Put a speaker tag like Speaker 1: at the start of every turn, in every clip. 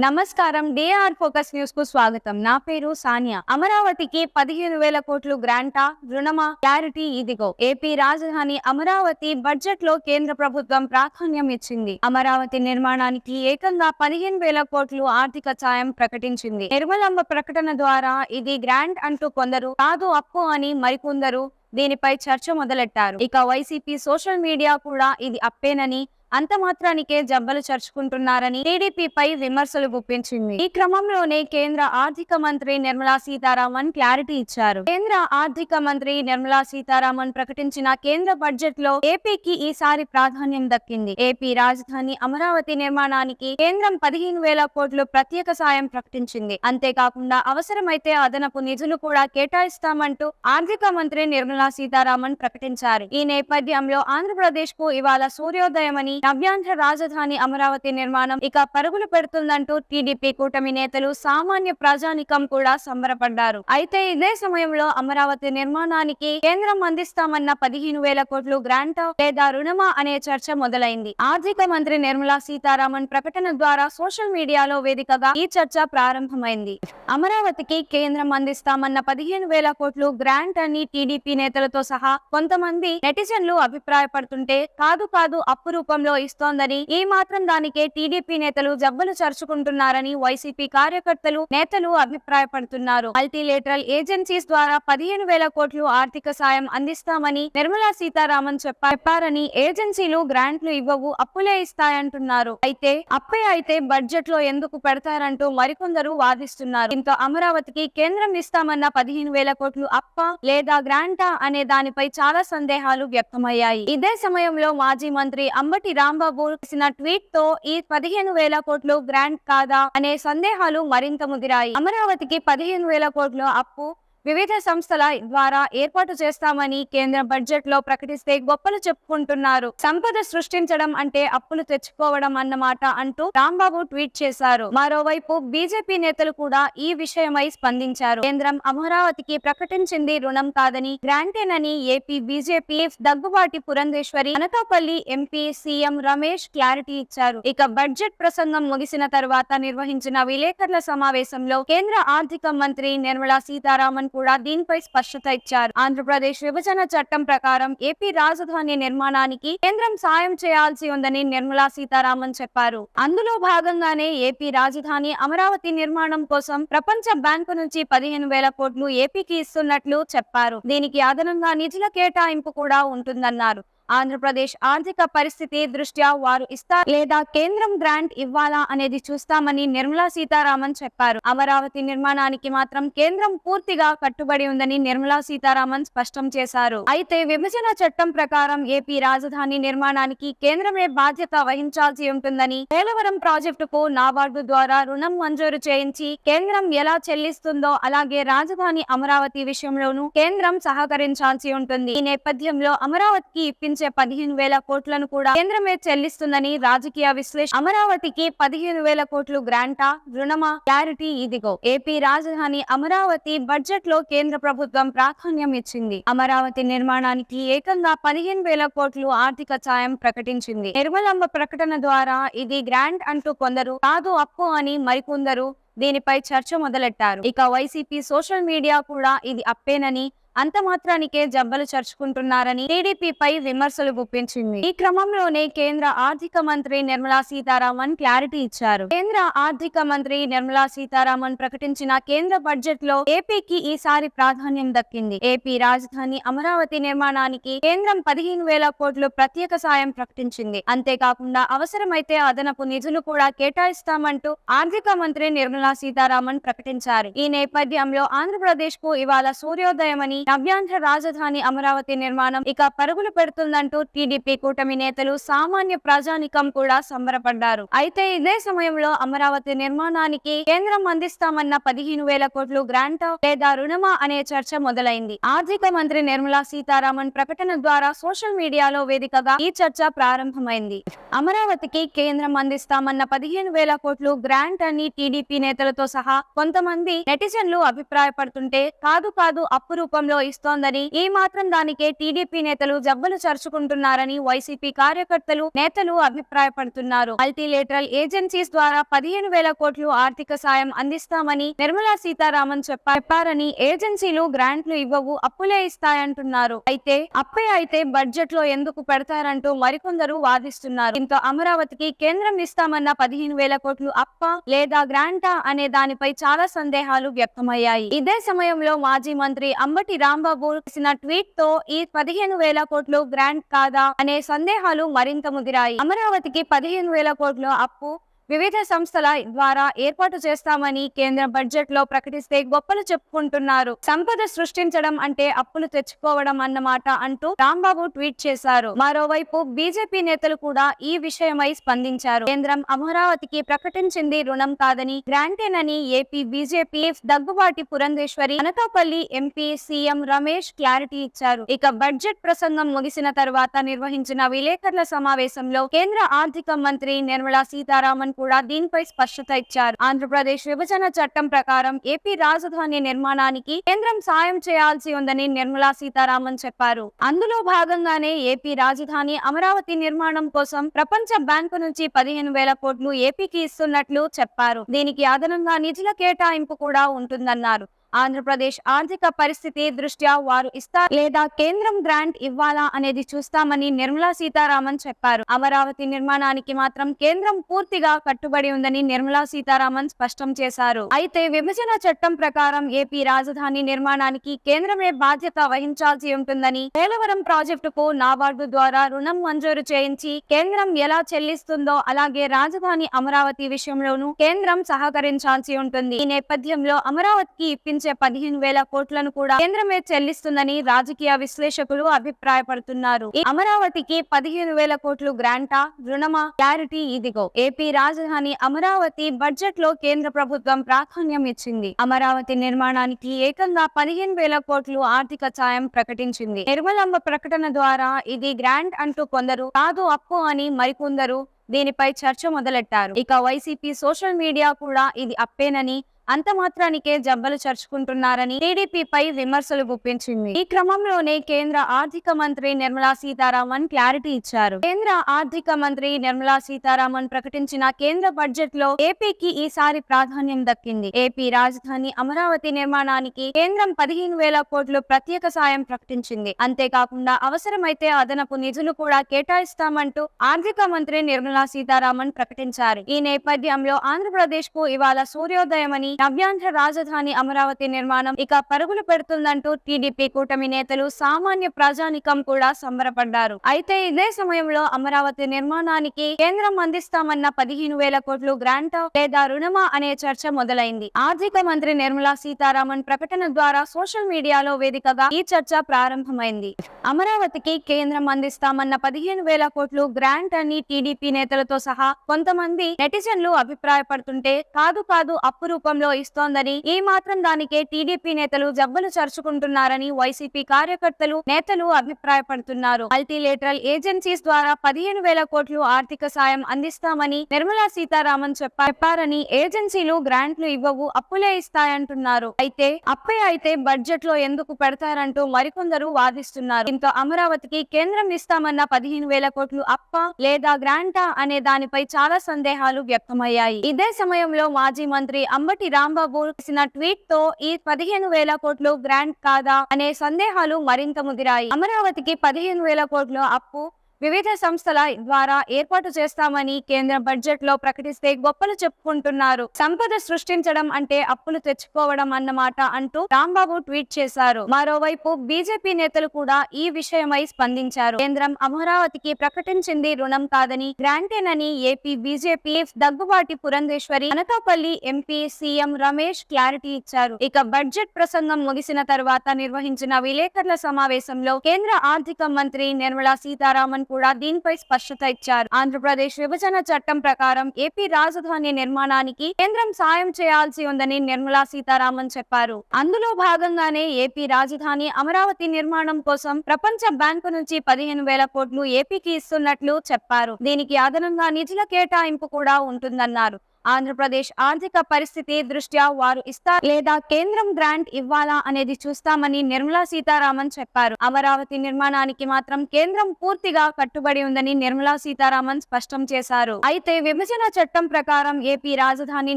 Speaker 1: నమస్కారం. DR focus న్యూస్కు స్వాగతం. నా పేరు సానియా. అమరావతికి పదిహేను వేల కోట్లు గ్రాంటా రుణమా క్లారిటీ ఇదిగో. ఏపీ రాజధాని అమరావతి బడ్జెట్లో కేంద్ర ప్రభుత్వం ప్రాధాన్యం ఇచ్చింది. అమరావతి నిర్మాణానికి ఏకంగా పదిహేను వేల కోట్లు ఆర్థిక సాయం ప్రకటించింది. నిర్మలంబ ప్రకటన ద్వారా ఇది గ్రాంట్ అంటూ కొందరు కాదు అప్పు అని మరికొందరు దీనిపై చర్చ మొదలెట్టారు. ఇక వైసీపీ సోషల్ మీడియా కూడా ఇది అప్పేనని అంత మాత్రానికే జబ్బలు చర్చుకుంటున్నారని టీడీపీపై విమర్శలు గుప్పించింది. ఈ క్రమంలోనే కేంద్ర ఆర్థిక మంత్రి నిర్మలా సీతారామన్ క్లారిటీ ఇచ్చారు. కేంద్ర ఆర్థిక మంత్రి నిర్మలా సీతారామన్ ప్రకటించిన కేంద్ర బడ్జెట్లో ఏపీకి ఈసారి ప్రాధాన్యం దక్కింది. ఏపీ రాజధాని అమరావతి నిర్మాణానికి కేంద్రం పదిహేను వేల కోట్లు ప్రత్యేక సాయం ప్రకటించింది. అంతేకాకుండా అవసరమైతే అదనపు నిధులు కూడా కేటాయిస్తామంటూ ఆర్థిక మంత్రి నిర్మలా సీతారామన్ ప్రకటించారు. ఈ నేపథ్యంలో ఆంధ్రప్రదేశ్కు ఇవాళ సూర్యోదయమని నవ్యాంధ్ర రాజధాని అమరావతి నిర్మాణం ఇక పరుగులు పెడుతుందంటూ టీడీపీ కూటమి నేతలు సామాన్య ప్రజానికం కూడా సంబరపడ్డారు. అయితే ఇదే సమయంలో అమరావతి నిర్మాణానికి కేంద్రం అందిస్తామన్న పదిహేను వేల కోట్లు గ్రాంట్ లేదా రుణమా అనే చర్చ మొదలైంది. ఆర్థిక మంత్రి నిర్మలా సీతారామన్ ప్రకటన ద్వారా సోషల్ మీడియాలో వేదికగా ఈ చర్చ ప్రారంభమైంది. అమరావతికి కేంద్రం అందిస్తామన్న పదిహేను వేల కోట్లు గ్రాంట్ అని టీడీపీ నేతలతో సహా కొంతమంది నెటిజన్లు అభిప్రాయపడుతుంటే కాదు కాదు అప్పు రూపంలో ఇస్తోందని ఈ మాత్రం దానికే టీడీపీ నేతలు జబ్బలు చర్చుకుంటున్నారని వైసీపీ కార్యకర్తలు నేతలు అభిప్రాయపడుతున్నారు. మల్టీలేటరల్ ఏజెన్సీస్ ద్వారా పదిహేను వేల కోట్లు ఆర్థిక సాయం అందిస్తామని నిర్మలా సీతారామన్ చెప్పారని ఏజెన్సీలు గ్రాంట్లు ఇవ్వవు అప్పులే ఇస్తాయంటున్నారు. అయితే అప్పే అయితే బడ్జెట్లో ఎందుకు పెడతారంటూ మరికొందరు వాదిస్తున్నారు. దీంతో అమరావతికి కేంద్రం ఇస్తామన్న పదిహేను వేల కోట్లు అప్ప లేదా గ్రాంటా అనే దానిపై చాలా సందేహాలు వ్యక్తమయ్యాయి. ఇదే సమయంలో మాజీ మంత్రి అంబటి రాంబాబు చేసిన ట్వీట్తో ఈ పదిహేను వేల కోట్లు గ్రాంట్ కాదా అనే సందేహాలు మరింత ముదిరాయి. అమరావతికి పదిహేను వేల కోట్లు అప్పు వివిధ సంస్థల ద్వారా ఏర్పాటు చేస్తామని కేంద్ర బడ్జెట్లో ప్రకటిస్తే గొప్పలు చెప్పుకుంటున్నారు. సంపద సృష్టించడం అంటే అప్పులు తెచ్చుకోవడం అన్నమాట అంటూ రాంబాబు ట్వీట్ చేశారు. మరోవైపు బీజేపీ నేతలు కూడా ఈ విషయమై స్పందించారు. కేంద్రం అమరావతికి ప్రకటించింది రుణం కాదని గ్రాంటేనని AP BJP Daggubati Purandeswari Anakapalli MP CM Ramesh clarity ఇచ్చారు. ఇక బడ్జెట్ ప్రసంగం ముగిసిన తర్వాత నిర్వహించిన విలేకరుల సమావేశంలో కేంద్ర ఆర్థిక మంత్రి నిర్మలా సీతారామన్ కూడా దీనిపై స్పష్టత ఇచ్చారు. ఆంధ్రప్రదేశ్ విభజన చట్టం ప్రకారం ఏపీ రాజధాని నిర్మాణానికి కేంద్రం సాయం చేయాల్సి ఉందని నిర్మలా సీతారామన్ చెప్పారు. అందులో భాగంగానే ఏపీ రాజధాని అమరావతి నిర్మాణం కోసం ప్రపంచ బ్యాంకు నుంచి పదిహేను వేల కోట్లు ఏపీకి ఇస్తున్నట్లు చెప్పారు. దీనికి అదనంగా నిధుల కేటాయింపు కూడా ఉంటుందన్నారు. ఆంధ్రప్రదేశ్ ఆర్థిక పరిస్థితి దృష్ట్యా వారు ఇస్తా లేదా కేంద్రం గ్రాంట్ ఇవ్వాలా అనేది చూస్తామని నిర్మలా సీతారామన్ చెప్పారు. అమరావతి నిర్మాణానికి మాత్రం కేంద్రం పూర్తిగా కట్టుబడి ఉందని నిర్మలా సీతారామన్ స్పష్టం చేశారు. అయితే విభజన చట్టం ప్రకారం ఏపీ రాజధాని నిర్మాణానికి కేంద్రమే బాధ్యత వహించాల్సి ఉంటుందని పోలవరం ప్రాజెక్టుకు నాబార్డు ద్వారా రుణం మంజూరు చేయించి కేంద్రం ఎలా చెల్లిస్తుందో అలాగే రాజధాని అమరావతి విషయంలోనూ కేంద్రం సహకరించాల్సి ఉంటుంది. ఈ నేపథ్యంలో అమరావతికి ఇప్పించే పదిహేను వేల కోట్లను కూడా కేంద్రమే చెల్లిస్తుందని రాజకీయ విశ్లేషణ అమరావతికి పదిహేను వేల కోట్లు గ్రాంటా రుణమా క్లారిటీ ఇదిగో. ఏపీ రాజధాని అమరావతి బడ్జెట్లో కేంద్ర ప్రభుత్వం ప్రాధాన్యం ఇచ్చింది. అమరావతి నిర్మాణానికి ఏకంగా పదిహేను వేల కోట్లు ఆర్థిక సాయం ప్రకటించింది. నిర్మలంబ ప్రకటన ద్వారా ఇది గ్రాంట్ అంటూ కొందరు కాదు అప్పు అని మరికొందరు దీనిపై చర్చ మొదలెట్టారు. ఇక వైసీపీ సోషల్ మీడియా కూడా ఇది అప్పేనని అంత మాత్రానికే జబ్బలు చర్చుకుంటున్నారని టీడీపీపై విమర్శలు గుప్పించింది. ఈ క్రమంలోనే కేంద్ర ఆర్థిక మంత్రి నిర్మలా సీతారామన్ క్లారిటీ ఇచ్చారు. కేంద్ర ఆర్థిక మంత్రి నిర్మలా సీతారామన్ ప్రకటించిన కేంద్ర బడ్జెట్లో ఏపీకి ఈసారి ప్రాధాన్యం దక్కింది. ఏపీ రాజధాని అమరావతి నిర్మాణానికి కేంద్రం పదిహేను వేల కోట్లు ప్రత్యేక సాయం ప్రకటించింది. అంతేకాకుండా అవసరమైతే అదనపు నిధులు కూడా కేటాయిస్తామంటూ ఆర్థిక మంత్రి నిర్మలా సీతారామన్ ప్రకటించారు. ఈ నేపథ్యంలో ఆంధ్రప్రదేశ్కు ఇవాళ సూర్యోదయమని నవ్యాంధ్ర రాజధాని అమరావతి నిర్మాణం ఇక పరుగులు పెడుతుందంటూ టీడీపీ కూటమి నేతలు సామాన్య ప్రజానికం కూడా సంబరపడ్డారు. అయితే ఇదే సమయంలో అమరావతి నిర్మాణానికి కేంద్రం అందిస్తామన్న పదిహేను వేల కోట్లు గ్రాంట్ లేదా రుణమా అనే చర్చ మొదలైంది. ఆర్థిక మంత్రి నిర్మలా సీతారామన్ ప్రకటన ద్వారా సోషల్ మీడియాలో వేదికగా ఈ చర్చ ప్రారంభమైంది. అమరావతికి కేంద్రం అందిస్తామన్న పదిహేను వేల కోట్లు గ్రాంట్ అని టీడీపీ నేతలతో సహా కొంతమంది నెటిజన్లు అభిప్రాయపడుతుంటే కాదు కాదు అప్పు రూపంలో రూపంలో ఇస్తోందని ఈ మాత్రం దానికే టీడీపీ నేతలు జబ్బలు చర్చుకుంటున్నారని వైసీపీ కార్యకర్తలు నేతలు అభిప్రాయపడుతున్నారు. మల్టీలేటరల్ ఏజెన్సీస్ ద్వారా పదిహేను వేల కోట్లు ఆర్థిక సాయం అందిస్తామని నిర్మలా సీతారామన్ చెప్పారని ఏజెన్సీలు గ్రాంట్లు ఇవ్వవు అప్పులే ఇస్తాయంటున్నారు. అయితే అప్పే అయితే బడ్జెట్లో ఎందుకు పెడతారంటూ మరికొందరు వాదిస్తున్నారు. దీంతో అమరావతికి కేంద్రం ఇస్తామన్న పదిహేను వేల కోట్లు అప్ప లేదా గ్రాంటా అనే దానిపై చాలా సందేహాలు వ్యక్తమయ్యాయి. ఇదే సమయంలో మాజీ మంత్రి అంబటి రాంబాబు చేసిన ట్వీట్తో ఈ పదిహేను వేల కోట్లు గ్రాంట్ కాదా అనే సందేహాలు మరింత ముదిరాయి. అమరావతికి పదిహేను వేల కోట్లు అప్పు వివిధ సంస్థల ద్వారా ఏర్పాటు చేస్తామని కేంద్ర బడ్జెట్లో ప్రకటిస్తే గొప్పలు చెప్పుకుంటున్నారు. సంపద సృష్టించడం అంటే అప్పులు తెచ్చుకోవడం అన్నమాట అంటూ రాంబాబు ట్వీట్ చేశారు. మరోవైపు బీజేపీ నేతలు కూడా ఈ విషయమై స్పందించారు. కేంద్రం అమరావతికి ప్రకటించింది రుణం కాదని గ్రాంటేనని AP BJP Daggubati Purandeswari Anakapalli MP CM Ramesh clarity ఇచ్చారు. ఇక బడ్జెట్ ప్రసంగం ముగిసిన తర్వాత నిర్వహించిన విలేకరుల సమావేశంలో కేంద్ర ఆర్థిక మంత్రి నిర్మలా సీతారామన్ కూడా దీనిపై స్పష్టత ఇచ్చారు. ఆంధ్రప్రదేశ్ విభజన చట్టం ప్రకారం ఏపీ రాజధాని నిర్మాణానికి కేంద్రం సాయం చేయాల్సి ఉందని నిర్మలా సీతారామన్ చెప్పారు. అందులో భాగంగానే ఏపీ రాజధాని అమరావతి నిర్మాణం కోసం ప్రపంచ బ్యాంకు నుంచి పదిహేను వేల కోట్లు ఏపీకి ఇస్తున్నట్లు చెప్పారు. దీనికి అదనంగా నిధుల కేటాయింపు కూడా ఉంటుందన్నారు. ఆంధ్రప్రదేశ్ ఆర్థిక పరిస్థితి దృష్ట్యా వారు ఇస్తా లేదా కేంద్రం గ్రాంట్ ఇవ్వాలా అనేది చూస్తామని నిర్మలా సీతారామన్ చెప్పారు. అమరావతి నిర్మాణానికి మాత్రం కేంద్రం పూర్తిగా కట్టుబడి ఉందని నిర్మలా సీతారామన్ స్పష్టం చేశారు. అయితే విభజన చట్టం ప్రకారం ఏపీ రాజధాని నిర్మాణానికి కేంద్రమే బాధ్యత వహించాల్సి ఉంటుందని పోలవరం ప్రాజెక్టుకు నాబార్డు ద్వారా రుణం మంజూరు చేయించి కేంద్రం ఎలా చెల్లిస్తుందో అలాగే రాజధాని అమరావతి విషయంలోనూ కేంద్రం సహకరించాల్సి ఉంటుంది. ఈ నేపథ్యంలో అమరావతికి ఇప్పించే పదిహేను వేల కోట్లను కూడా కేంద్రమే చెల్లిస్తుందని రాజకీయ విశ్లేషకులు అభిప్రాయపడుతున్నారు. అమరావతికి పదిహేను వేల కోట్లు గ్రాంటా రుణమా? క్లారిటీ ఇదిగో ఏపీ రాజధాని అమరావతి బడ్జెట్లో కేంద్ర ప్రభుత్వం ప్రాధాన్యం ఇచ్చింది. అమరావతి నిర్మాణానికి ఏకంగా పదిహేను వేల కోట్లు ఆర్థిక సాయం ప్రకటించింది. నిర్మలంబ ప్రకటన ద్వారా ఇది గ్రాంట్ అంటూ కొందరు కాదు అప్పు అని మరికొందరు దీనిపై చర్చ మొదలెట్టారు. ఇక వైసీపీ సోషల్ మీడియా కూడా ఇది అప్పేనని అంత మాత్రానికే జబ్బలు చర్చుకుంటున్నారని టీడీపీపై విమర్శలు గుప్పించింది. ఈ క్రమంలోనే కేంద్ర ఆర్థిక మంత్రి నిర్మలా సీతారామన్ క్లారిటీ ఇచ్చారు. కేంద్ర ఆర్థిక మంత్రి నిర్మలా సీతారామన్ ప్రకటించిన కేంద్ర బడ్జెట్లో ఏపీకి ఈసారి ప్రాధాన్యం దక్కింది. ఏపీ రాజధాని అమరావతి నిర్మాణానికి కేంద్రం పదిహేను వేల కోట్లు ప్రత్యేక సాయం ప్రకటించింది. అంతేకాకుండా అవసరమైతే అదనపు నిధులు కూడా కేటాయిస్తామంటూ ఆర్థిక మంత్రి నిర్మలా సీతారామన్ ప్రకటించారు. ఈ నేపథ్యంలో ఆంధ్రప్రదేశ్కు ఇవాళ సూర్యోదయమని నవ్యాంధ్ర రాజధాని అమరావతి నిర్మాణం ఇక పరుగులు పెడుతుందంటూ టీడీపీ కూటమి నేతలు సామాన్య ప్రజానికం కూడా సంబరపడ్డారు. అయితే ఇదే సమయంలో అమరావతి నిర్మాణానికి కేంద్రం అందిస్తామన్న పదిహేను వేల కోట్లు గ్రాంట్ లేదా రుణమా అనే చర్చ మొదలైంది. ఆర్థిక మంత్రి నిర్మలా సీతారామన్ ప్రకటన ద్వారా సోషల్ మీడియాలో వేదికగా ఈ చర్చ ప్రారంభమైంది. అమరావతికి కేంద్రం అందిస్తామన్న పదిహేను వేల కోట్లు గ్రాంట్ అని టీడీపీ నేతలతో సహా కొంతమంది నెటిజన్లు అభిప్రాయపడుతుంటే కాదు కాదు అప్పు రూపంలో ఇస్తోందని ఈ మాత్రం దానికే టీడీపీ నేతలు జబ్బలు చర్చుకుంటున్నారని వైసీపీ కార్యకర్తలు నేతలు అభిప్రాయపడుతున్నారు. మల్టీలేటరల్ ఏజెన్సీస్ ద్వారా పదిహేను వేల కోట్లు ఆర్థిక సాయం అందిస్తామని నిర్మలా సీతారామన్ చెప్పారని ఏజెన్సీలు గ్రాంట్లు ఇవ్వవు అప్పులే ఇస్తాయంటున్నారు. అయితే అప్పే అయితే బడ్జెట్లో ఎందుకు పెడతారంటూ మరికొందరు వాదిస్తున్నారు. దీంతో అమరావతికి కేంద్రం ఇస్తామన్న పదిహేను వేల కోట్లు అప్ప లేదా గ్రాంటా అనే దానిపై చాలా సందేహాలు వ్యక్తమయ్యాయి. ఇదే సమయంలో మాజీ మంత్రి అంబటి రాంబాబు చేసిన ట్వీట్తో ఈ పదిహేను వేల కోట్లు గ్రాంట్ కాదా అనే సందేహాలు మరింత ముదిరాయి. అమరావతికి పదిహేను వేల కోట్లు అప్పు వివిధ సంస్థల ద్వారా ఏర్పాటు చేస్తామని కేంద్ర బడ్జెట్లో ప్రకటిస్తే గొప్పలు చెప్పుకుంటున్నారు. సంపద సృష్టించడం అంటే అప్పులు తెచ్చుకోవడం అన్నమాట అంటూ రాంబాబు ట్వీట్ చేశారు. మరోవైపు బీజేపీ నేతలు కూడా ఈ విషయమై స్పందించారు. కేంద్రం అమరావతికి ప్రకటించింది రుణం కాదని గ్రాంటేనని AP BJP Daggubati Purandeswari Anakapalli MP CM Ramesh clarity ఇచ్చారు. ఇక బడ్జెట్ ప్రసంగం ముగిసిన తర్వాత నిర్వహించిన విలేకరుల సమావేశంలో కేంద్ర ఆర్థిక మంత్రి నిర్మలా సీతారామన్ కూడా దీనిపై స్పష్టత ఇచ్చారు. ఆంధ్రప్రదేశ్ విభజన చట్టం ప్రకారం ఏపీ రాజధాని నిర్మాణానికి కేంద్రం సాయం చేయాల్సి ఉందని నిర్మలా సీతారామన్ చెప్పారు. అందులో భాగంగానే ఏపీ రాజధాని అమరావతి నిర్మాణం కోసం ప్రపంచ బ్యాంకు నుంచి పదిహేను వేల కోట్లు ఏపీకి ఇస్తున్నట్లు చెప్పారు. దీనికి అదనంగా నిధుల కేటాయింపు కూడా ఉంటుందన్నారు. ఆంధ్రప్రదేశ్ ఆర్థిక పరిస్థితి దృష్ట్యా వారు ఇస్తారు లేదా కేంద్రం గ్రాంట్ ఇవ్వాలా అనేది చూస్తామని నిర్మలా సీతారామన్ చెప్పారు. అమరావతి నిర్మాణానికి మాత్రం కేంద్రం పూర్తిగా కట్టుబడి ఉందని నిర్మలా సీతారామన్ స్పష్టం చేశారు. అయితే విభజన చట్టం ప్రకారం ఏపీ రాజధాని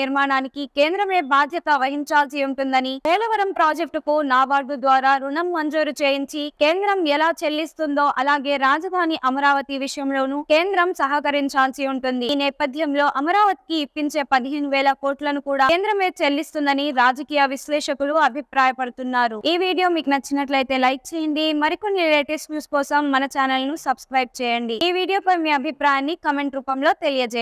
Speaker 1: నిర్మాణానికి కేంద్రమే బాధ్యత వహించాల్సి ఉంటుందని పోలవరం ప్రాజెక్టుకు నాబార్డు ద్వారా రుణం మంజూరు చేయించి కేంద్రం ఎలా చెల్లిస్తుందో అలాగే రాజధాని అమరావతి విషయంలోనూ కేంద్రం సహకరించాల్సి ఉంటుంది. ఈ నేపథ్యంలో అమరావతికి ఇప్పించే పదిహేను వేల కోట్లను కూడా కేంద్రమే చెల్లిస్తుందని రాజకీయ విశ్లేషకులు అభిప్రాయపడుతున్నారు. ఈ వీడియో మీకు నచ్చినట్లయితే లైక్ చేయండి. మరికొన్ని లేటెస్ట్ న్యూస్ కోసం మన ఛానల్ను సబ్స్క్రైబ్ చేయండి. ఈ వీడియోపై మీ అభిప్రాయాన్ని కమెంట్ రూపంలో తెలియజేయండి